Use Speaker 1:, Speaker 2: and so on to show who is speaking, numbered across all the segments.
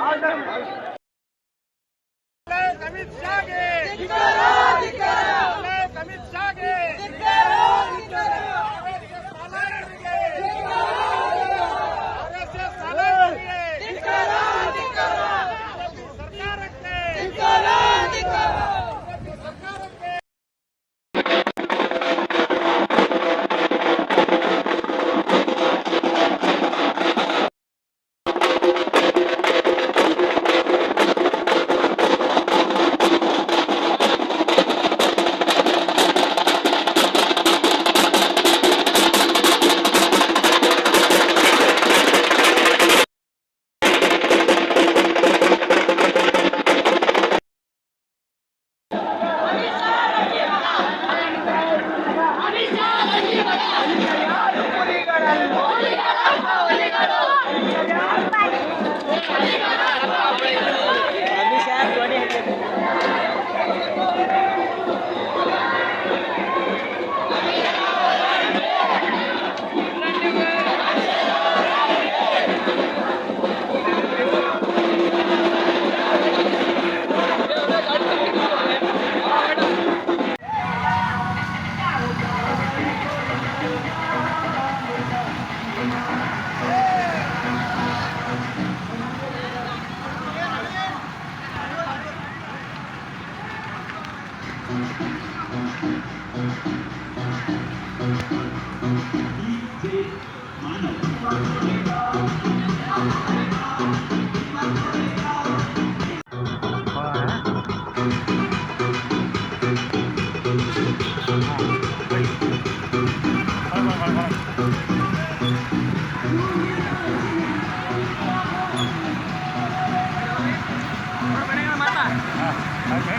Speaker 1: आदर में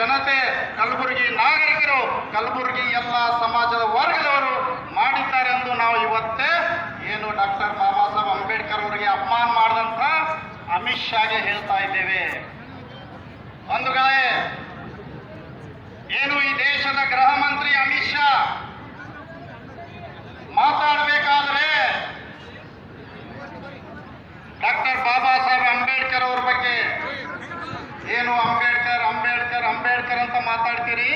Speaker 1: ಜನತೆ, ಕಲಬುರಗಿ ನಾಗರಿಕರು, ಕಲಬುರಗಿ ಎಲ್ಲ ಸಮಾಜದ ವರ್ಗದವರು ಮಾಡಿದ್ದಾರೆ ಎಂದು ನಾವು ಇವತ್ತೇ ಏನು ಡಾಕ್ಟರ್ ಬಾಬಾ ಸಾಹೇಬ್ ಅಂಬೇಡ್ಕರ್ ಅವರಿಗೆ ಅಪಮಾನ ಮಾಡಿದಂತ ಅಮಿತ್ ಶಾಗೆ ಹೇಳ್ತಾ ಇದ್ದೇವೆ. ಬಂಧುಗಳೇ, ಏನು ಈ ದೇಶದ ಗೃಹ ಮಂತ್ರಿ ಅಮಿತ್ ಶಾ? ಮಾತಾಡಬೇಕಾದ್ರೆ ಡಾಕ್ಟರ್ ಬಾಬಾ ಸಾಹೇಬ್ ಅಂಬೇಡ್ಕರ್ ಅವ್ರ ಬಗ್ಗೆ ಏನು ಅಂಬೇಡ್ಕರ್ ಅಂಬೇಡ್ಕರ್ ಅಂಬೇಡ್ಕರ್ ಅಂತ ಮಾತಾಡ್ತೀರಿ?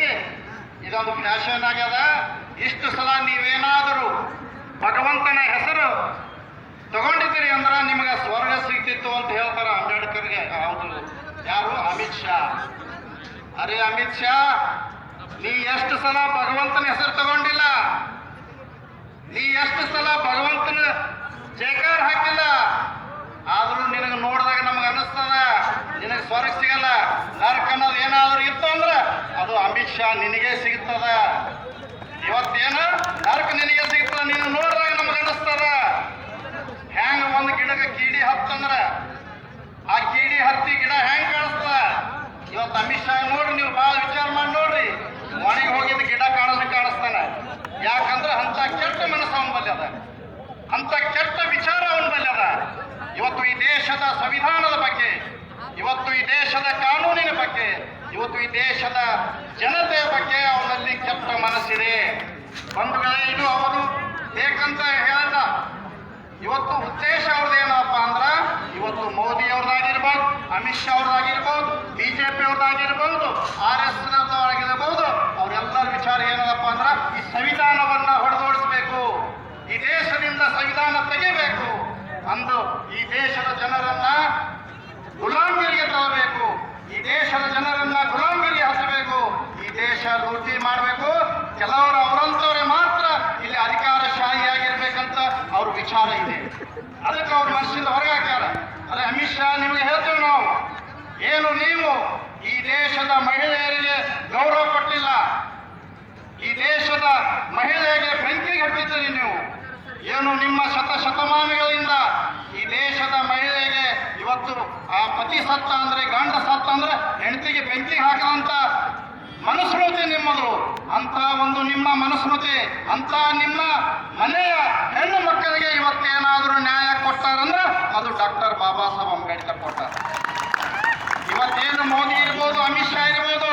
Speaker 1: ಇದೊಂದು ಫ್ಯಾಷನ್ ಆಗ್ಯದ. ಇಷ್ಟು ಸಲ ನೀವೇನಾದರೂ ಭಗವಂತನ ಹೆಸರು ತಗೊಂಡಿದ್ದೀರಿ ಅಂದ್ರೆ ನಿಮಗೆ ಸ್ವರ್ಗ ಸಿಗ್ತಿತ್ತು ಅಂತ ಹೇಳ್ತಾರ ಅಂಬೇಡ್ಕರ್ಗೆ. ಹೌದು. ಯಾರು? ಅಮಿತ್ ಶಾ. ಅರೆ ಅಮಿತ್ ಶಾ, ನೀ ಎಷ್ಟು ಸಲ ಭಗವಂತನ ಹೆಸರು ತಗೊಂಡಿಲ್ಲ? ನೀ ಎಷ್ಟು ಸಲ ಭಗವಂತನ ಜಯಕಾರ ಹಾಕಿಲ್ಲ? ಆದ್ರೂ ನಿನಗೆ ನೋಡಿದಾಗ ನಮಗೆ ಅನಿಸ್ತದ ನಿನಗೆ ಸ್ವರ್ಗ ಸಿಗಲ್ಲ. ಅನ್ನೋದು ಏನಾದ್ರೂ ಇತ್ತು ಅಂದ್ರೆ ಅದು ಅಮಿತ್ ಶಾ ನಿನಗೆ ಸಿಗ್ತದ. ಇವತ್ತೇನ ನರ್ಕ್ ನಿನಗೆ ಸಿಗ್ತದ, ನೀನು ನೋಡಿದಾಗ ನಮ್ಗೆ ಅನಿಸ್ತದ ಹ್ಯಾಂಗ ಒಂದು ಗಿಡಕ್ಕೆ ಕೀಡಿ ಹತ್ತಂದ್ರ ಆ ಕೀಡಿ ಹತ್ತಿ ಗಿಡ ಹೆಂಗ್ ಕಾಣಿಸ್ತದ? ಇವತ್ತು ಅಮಿತ್ ಶಾ ನೋಡ್ರಿ, ನೀವು ಭಾಳ ವಿಚಾರ ಮಾಡಿ ನೋಡ್ರಿ. ಒಣಗಿ ಹೋಗಿದ್ದ ಗಿಡ ಕಾಣಿಸ್ತಾನೆ ಯಾಕಂದ್ರೆ ಅಂತ ಕೆಟ್ಟ ಮನಸ್ಸು ಅವನ ಬಲ್ಲಿ ಅದ ಅಂತ ಕೆಟ್ಟ ವಿಚಾರ ಅವನ ಬಲ್ಲಿ ಅದ ಇವತ್ತು ಈ ದೇಶದ ಸಂವಿಧಾನದ ಬಗ್ಗೆ ಇವತ್ತು ಈ ದೇಶದ ಕಾನೂನಿನ ಬಗ್ಗೆ ಇವತ್ತು ಈ ದೇಶದ ಜನತೆಯ ಬಗ್ಗೆ ಅವನಲ್ಲಿ ಕೆಟ್ಟ ಮನಸ್ಸಿದೆ ಬಂಧುಗಳೇ ಇನ್ನು ಅವರು ಬೇಕಂತ ಹೇಳಲ್ಲ ಇವತ್ತು ಉದ್ದೇಶ ಅವ್ರದ್ದು ಏನಪ್ಪ ಅಂದ್ರ, ಇವತ್ತು ಮೋದಿ ಅವ್ರದ್ದಾಗಿರ್ಬೋದು, ಅಮಿತ್ ಶಾ ಅವ್ರದ್ದಾಗಿರ್ಬೋದು, ಬಿಜೆಪಿ ಅವ್ರದ್ದಾಗಿರ್ಬೋದು, ಆರ್ ಎಸ್ ಆಗಿರ್ಬೋದು ಅವರೆಲ್ಲರ ವಿಚಾರ ಏನದಪ್ಪ ಅಂದ್ರೆ, ಈ ಸಂವಿಧಾನವನ್ನ ಹೊಡೆದೋಡಿಸ್ಬೇಕು. ಸಂವಿಧಾನ ತೆಗಿಬೇಕು ಅಂದು ಈ ದೇಶದ ಜನರನ್ನ ಗುಲಾಮಗಿರಿಗೆ ತರಬೇಕು ಈ ದೇಶದ ಜನರನ್ನ ಗುಲಾಮಗಿರಿಗೆ ಹಚ್ಚಬೇಕು ಈ ದೇಶ ಲೂಟಿ ಮಾಡಬೇಕು ಕೆಲವರು ಅವರಂತವರೇ ಮಾತ್ರ ಇಲ್ಲಿ ಅಧಿಕಾರಶಾಹಿಯಾಗಿರ್ಬೇಕಂತ ಅವ್ರ ವಿಚಾರ ಇದೆ ಅದಕ್ಕೆ ಅವ್ರ ಮನಸ್ಸಿಂದ ಹೊರಗೆ ಹಾಕ್ಯಾರ. ಅದೇ ಅಮಿತ್ ಶಾ, ನಿಮಗೆ ಹೇಳ್ತೇವೆ ನಾವು, ಏನು ನೀವು ಈ ದೇಶದ ಮಹಿಳೆಯರಿಗೆ ಗೌರವ ಕೊಟ್ಟಿಲ್ಲ. ಈ ದೇಶದ ಮಹಿಳೆಯರಿಗೆ ಬೆಂಕಿ ಕಟ್ಟಿದ್ದೀರಿ ನೀವು. ಏನು ನಿಮ್ಮ ಶತ ಶತಮಾನಗಳಿಂದ ಈ ದೇಶದ ಮಹಿಳೆಗೆ ಇವತ್ತು ಆ ಪತಿ ಸತ್ತ ಅಂದ್ರೆ ಗಂಡ ಸತ್ತ ಅಂದ್ರೆ ಹೆಂಡತಿಗೆ ಬೆಂಕಿ ಹಾಕದಂತ ಮನುಸ್ಮೃತಿ ನಿಮ್ಮದು. ಅಂತ ಒಂದು ನಿಮ್ಮ ಮನಸ್ಮೃತಿ ಅಂತ ನಿಮ್ಮ ಮನೆಯ ಹೆಣ್ಣು ಮಕ್ಕಳಿಗೆ ಇವತ್ತೇನಾದರೂ ನ್ಯಾಯ ಕೊಟ್ಟಾರಂದ್ರೆ ಅದು ಡಾಕ್ಟರ್ ಬಾಬಾ ಸಾಹೇಬ್ ಅಂಬೇಡ್ಕರ್ ಕೊಟ್ಟಾರ. ಇವತ್ತೇನು ಮೋದಿ ಇರ್ಬೋದು, ಅಮಿತ್ ಶಾ ಇರ್ಬೋದು,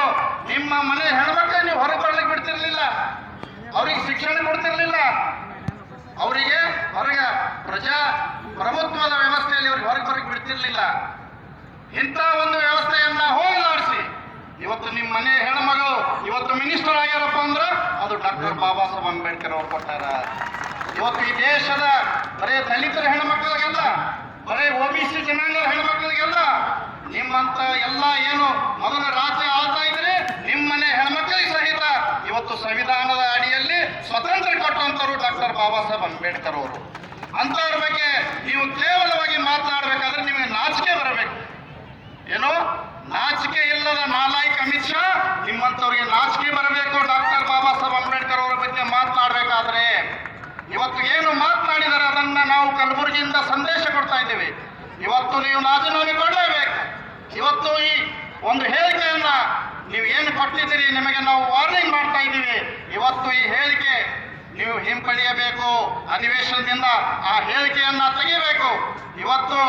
Speaker 1: ನಿಮ್ಮ ಮನೆ ಹೆಣ್ಮಕ್ಳು ನೀವು ಹೊರಗೆ ಬಿಡ್ತಿರ್ಲಿಲ್ಲ. ಅವ್ರಿಗೆ ಶಿಕ್ಷಣ ಕೊಡ್ತಿರ್ಲಿಲ್ಲ. ಅವರಿಗೆ ಹೊರಗೆ ಪ್ರಜಾ ಪ್ರಭುತ್ವದ ವ್ಯವಸ್ಥೆಯಲ್ಲಿ ಅವ್ರಿಗೆ ಹೊರಗೆ ಬರಕ್ಕೆ ಬಿಡ್ತಿರ್ಲಿಲ್ಲ. ಇಂಥ ಒಂದು ವ್ಯವಸ್ಥೆಯನ್ನ ಹೋಗಲಾಡಿಸಿ ಇವತ್ತು ನಿಮ್ಮ ಮನೆ ಹೆಣ್ಮಗಳು ಇವತ್ತು ಮಿನಿಸ್ಟರ್ ಆಗ್ಯಾರಪ್ಪ ಅಂದ್ರೆ ಅದು ಡಾಕ್ಟರ್ ಬಾಬಾ ಸಾಹೇಬ್ ಅಂಬೇಡ್ಕರ್ ಅವ್ರು ಕೊಟ್ಟಾರ. ಇವತ್ತು ಈ ದೇಶದ ಬರೇ ದಲಿತರ ಹೆಣ್ಮಕ್ಳಿಗೆಲ್ಲ ಬರೇ ಒ ಬಿ ಸಿ ಜನಾಂಗ ಹೆಣ್ಮಕ್ಳಿಗೆಲ್ಲ ನಿಮ್ಮಂತ ಎಲ್ಲ ಏನು ಮೊದಲ ರಾತ್ರಿ ಆಳ್ತಾ ಇದ್ರೆ ನಿಮ್ಮನೆ ಹೆಣ್ಮಕ್ಳಿಗೆ ಸಹಿತ ಇವತ್ತು ಸಂವಿಧಾನದ ಅಡಿಯಲ್ಲಿ ಸ್ವತಂತ್ರ ಕೊಟ್ಟಂತರು ಡಾಕ್ಟರ್ ಬಾಬಾ ಸಾಹೇಬ್ ಅಂಬೇಡ್ಕರ್ ಅವರು. ಅಂತವ್ರ ಬಗ್ಗೆ ನೀವು ಕೇವಲವಾಗಿ ಮಾತನಾಡಬೇಕಾದ್ರೆ ನಿಮಗೆ ನಾಚಿಕೆ ಬರಬೇಕು. ಏನು ನಾಚಿಕೆ ಇಲ್ಲದ ನಾಲಾಯಕ್ ಅಮಿತ್ ಶಾ, ನಿಮ್ಮಂತವ್ರಿಗೆ ನಾಚಿಕೆ ಬರಬೇಕು. ಡಾಕ್ಟರ್ ಬಾಬಾ ಸಾಹೇಬ್ ಅಂಬೇಡ್ಕರ್ ಅವರ ಬಗ್ಗೆ ಮಾತನಾಡಬೇಕಾದ್ರೆ ಇವತ್ತು ಏನು ಮಾತನಾಡಿದಾರೆ ಅದನ್ನ ನಾವು ಕಲಬುರಗಿಯಿಂದ ಸಂದೇಶ ಕೊಡ್ತಾ ಇದ್ದೇವೆ. ಇವತ್ತು ನೀವು ರಾಜೀನಾಮೆ ಕೊಡಲೇಬೇಕು ಇವತ್ತು ಈ ಒಂದು ಹೇಳಿಕೆಯನ್ನ ನೀವು ಏನು ಕೊಟ್ಟಿದ್ದೀರಿ, ನಿಮಗೆ ನಾವು ವಾರ್ನಿಂಗ್ ಮಾಡ್ತಾ ಇದ್ದೀವಿ. ಇವತ್ತು ಈ ಹೇಳಿಕೆ ನೀವು ಹಿಂಪಡೆಯಬೇಕು. ಅಧಿವೇಶನದಿಂದ ಆ ಹೇಳಿಕೆಯನ್ನ ತೆಗೆಯಬೇಕು. ಇವತ್ತು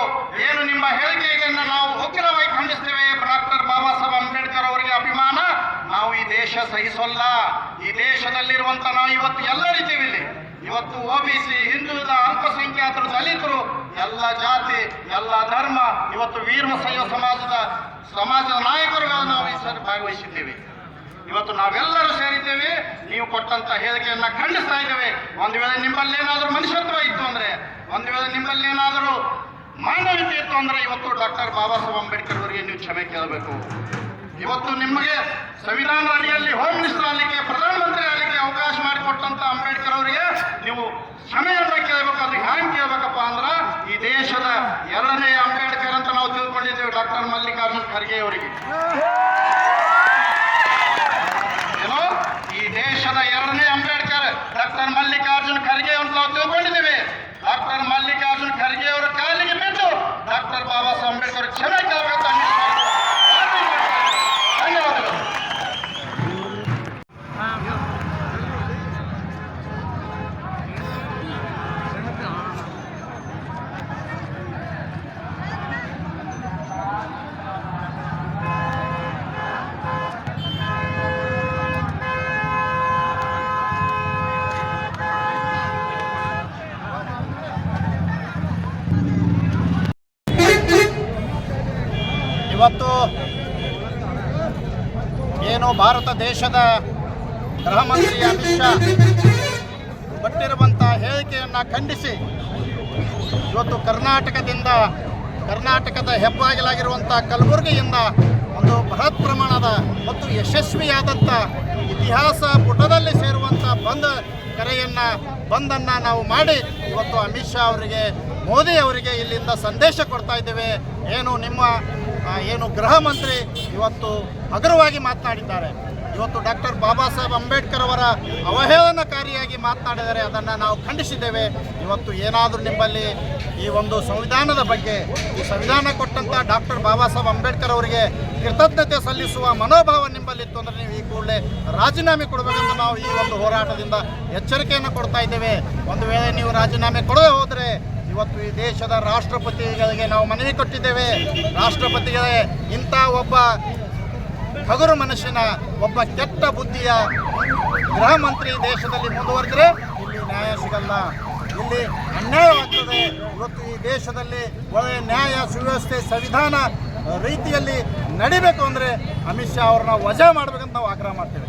Speaker 1: ಏನು ನಿಮ್ಮ ಹೇಳಿಕೆಗಳನ್ನು ನಾವು ಉಗ್ರವಾಗಿ ಖಂಡಿಸ್ತೇವೆ? ಡಾಕ್ಟರ್ ಬಾಬಾ ಸಾಹೇಬ್ ಅಂಬೇಡ್ಕರ್ ಅವರಿಗೆ ಅಭಿಮಾನ. ನಾವು ಈ ದೇಶ ಸಹಿಸೋಲ್ಲ. ಈ ದೇಶದಲ್ಲಿರುವಂತ ನಾವು ಇವತ್ತು ಎಲ್ಲರಿದ್ದೀವಿ ಇಲ್ಲಿ. ಇವತ್ತು ಒ ಬಿ ಸಿ ಹಿಂದುಳಿದ ಅಲ್ಪಸಂಖ್ಯಾತರು ದಲಿತರು, ಎಲ್ಲ ಜಾತಿ, ಎಲ್ಲ ಧರ್ಮ, ಇವತ್ತು ವೀರಶೈವ ಸಮಾಜದ ಸಮಾಜದ ನಾಯಕರುಗಳು ನಾವು ಈ ಸರಿ ಭಾಗವಹಿಸಿದ್ದೇವೆ. ಇವತ್ತು ನಾವೆಲ್ಲರೂ ಸೇರಿದ್ದೇವೆ. ನೀವು ಕೊಟ್ಟಂತ ಹೇಳಿಕೆಯನ್ನ ಖಂಡಿಸ್ತಾ ಇದ್ದೇವೆ. ಒಂದು ವೇಳೆ ನಿಮ್ಮಲ್ಲಿ ಏನಾದರೂ ಮನುಷ್ಯತ್ವ ಇತ್ತು ಅಂದ್ರೆ, ಒಂದು ವೇಳೆ ನಿಮ್ಮಲ್ಲಿ ಏನಾದರೂ ಮಾನವೀಯತೆ ಇತ್ತು ಅಂದ್ರೆ, ಇವತ್ತು ಡಾಕ್ಟರ್ ಬಾಬಾ ಸಾಹೇಬ್ ಅಂಬೇಡ್ಕರ್ ಅವರಿಗೆ ನೀವು ಕ್ಷಮೆ ಕೇಳಬೇಕು. ಇವತ್ತು ನಿಮಗೆ ಸಂವಿಧಾನ ಅಡಿಯಲ್ಲಿ ಹೋಮ್ ಮಿನಿಸ್ಟರ್ ಆಗಲಿಕ್ಕೆ, ಪ್ರಧಾನಮಂತ್ರಿ ಆಗಲಿಕ್ಕೆ ಅವಕಾಶ ಮಾಡಿಕೊಟ್ಟಂತ ಅಂಬೇಡ್ಕರ್ ಅವರಿಗೆ ನೀವು ಕ್ಷಮೆಯನ್ನ ಕೇಳಬೇಕು. ಅದು ಹ್ಯಾಂಗ್ ಕೇಳಬೇಕಪ್ಪ ಅಂದ್ರ, ಈ ದೇಶದ ಎರಡನೇ ಅಂಬೇಡ್ಕರ್ ಅಂತ ನಾವು ತಿಳ್ಕೊಂಡಿದ್ದೇವೆ, ಡಾಕ್ಟರ್ ಮಲ್ಲಿಕಾರ್ಜುನ್ ಖರ್ಗೆ ಅವರಿಗೆ ಏನೋ ಈ ದೇಶದ ಎರಡನೇ ಅಂಬೇಡ್ಕರ್ ಡಾಕ್ಟರ್ ಮಲ್ಲಿಕಾರ್ಜುನ್ ಖರ್ಗೆ ಅಂತ ನಾವು ತಿಳ್ಕೊಂಡಿದ್ದೇವೆ ಡಾಕ್ಟರ್ ಮಲ್ಲಿಕಾರ್ಜುನ್ ಖರ್ಗೆ ಅವರ ಕಾಲಿಗೆ ಬಿದ್ದು ಡಾಕ್ಟರ್ ಬಾಬಾ ಸಾಹೇಬ್ ಅಂಬೇಡ್ಕರ್ ಕ್ಷಮೆ ಕೇಳಬೇಕು ಅಂತ ಧನ್ಯವಾದಗಳು
Speaker 2: ಇವತ್ತು ಏನು ಭಾರತ ದೇಶದ ಗೃಹ ಮಂತ್ರಿ ಅಮಿತ್ ಶಾ ಕೊಟ್ಟಿರುವಂಥ ಹೇಳಿಕೆಯನ್ನು ಖಂಡಿಸಿ ಇವತ್ತು ಕರ್ನಾಟಕದಿಂದ ಕರ್ನಾಟಕದ ಹೆಬ್ಬಾಗಿಲಾಗಿರುವಂಥ ಕಲಬುರಗಿಯಿಂದ ಒಂದು ಬೃಹತ್ ಪ್ರಮಾಣದ ಮತ್ತು ಯಶಸ್ವಿಯಾದಂಥ ಇತಿಹಾಸ ಪುಟದಲ್ಲಿ ಸೇರುವಂಥ ಬಂದ್ ಕರೆಯನ್ನು ಬಂದನ್ನು ನಾವು ಮಾಡಿ ಇವತ್ತು ಅಮಿತ್ ಶಾ ಅವರಿಗೆ, ಮೋದಿ ಅವರಿಗೆ ಇಲ್ಲಿಂದ ಸಂದೇಶ ಕೊಡ್ತಾ ಇದ್ದೇವೆ. ಏನು ನಿಮ್ಮ ಏನು ಗೃಹ ಮಂತ್ರಿ ಇವತ್ತು ಹಗುರವಾಗಿ ಮಾತನಾಡಿದ್ದಾರೆ. ಇವತ್ತು ಡಾಕ್ಟರ್ ಬಾಬಾ ಸಾಹೇಬ್ ಅಂಬೇಡ್ಕರ್ ಅವರ ಅವಹೇಳನಕಾರಿಯಾಗಿ ಮಾತನಾಡಿದರೆ ಅದನ್ನು ನಾವು ಖಂಡಿಸಿದ್ದೇವೆ. ಇವತ್ತು ಏನಾದರೂ ನಿಮ್ಮಲ್ಲಿ ಈ ಒಂದು ಸಂವಿಧಾನದ ಬಗ್ಗೆ, ಈ ಸಂವಿಧಾನ ಕೊಟ್ಟಂಥ ಡಾಕ್ಟರ್ ಬಾಬಾ ಸಾಹೇಬ್ ಅಂಬೇಡ್ಕರ್ ಅವರಿಗೆ ಕೃತಜ್ಞತೆ ಸಲ್ಲಿಸುವ ಮನೋಭಾವ ನಿಮ್ಮಲ್ಲಿತ್ತು ಅಂದರೆ ನೀವು ಈ ಕೂಡಲೇ ರಾಜೀನಾಮೆ ಕೊಡಬೇಕಂತ ನಾವು ಈ ಒಂದು ಹೋರಾಟದಿಂದ ಎಚ್ಚರಿಕೆಯನ್ನು ಕೊಡ್ತಾ ಇದ್ದೇವೆ. ಒಂದು ವೇಳೆ ನೀವು ರಾಜೀನಾಮೆ ಕೊಡದೆ ಹೋದರೆ ಇವತ್ತು ಈ ದೇಶದ ರಾಷ್ಟ್ರಪತಿಗಳಿಗೆ ನಾವು ಮನವಿ ಕೊಟ್ಟಿದ್ದೇವೆ. ರಾಷ್ಟ್ರಪತಿಗಳೇ, ಇಂಥ ಒಬ್ಬ ಹಗುರು ಮನುಷ್ಯನ, ಒಬ್ಬ ಕೆಟ್ಟ ಬುದ್ಧಿಯ ಗೃಹ ಮಂತ್ರಿ ದೇಶದಲ್ಲಿ ಮುಂದುವರೆದರೆ ಇಲ್ಲಿ ನ್ಯಾಯ ಸಿಗಲ್ಲ. ಇಲ್ಲಿ ಅನ್ಯಾಯವಾಗ್ತದೆ ಇವತ್ತು ಈ ದೇಶದಲ್ಲಿ ಒಳ್ಳೆಯ ನ್ಯಾಯ ಸುವ್ಯವಸ್ಥೆ ಸಂವಿಧಾನ ರೀತಿಯಲ್ಲಿ ನಡಿಬೇಕು ಅಂದರೆ ಅಮಿತ್ ಶಾ ಅವ್ರನ್ನ ವಜಾ ಮಾಡಬೇಕಂತ ನಾವು ಆಗ್ರಹ ಮಾಡ್ತೇವೆ.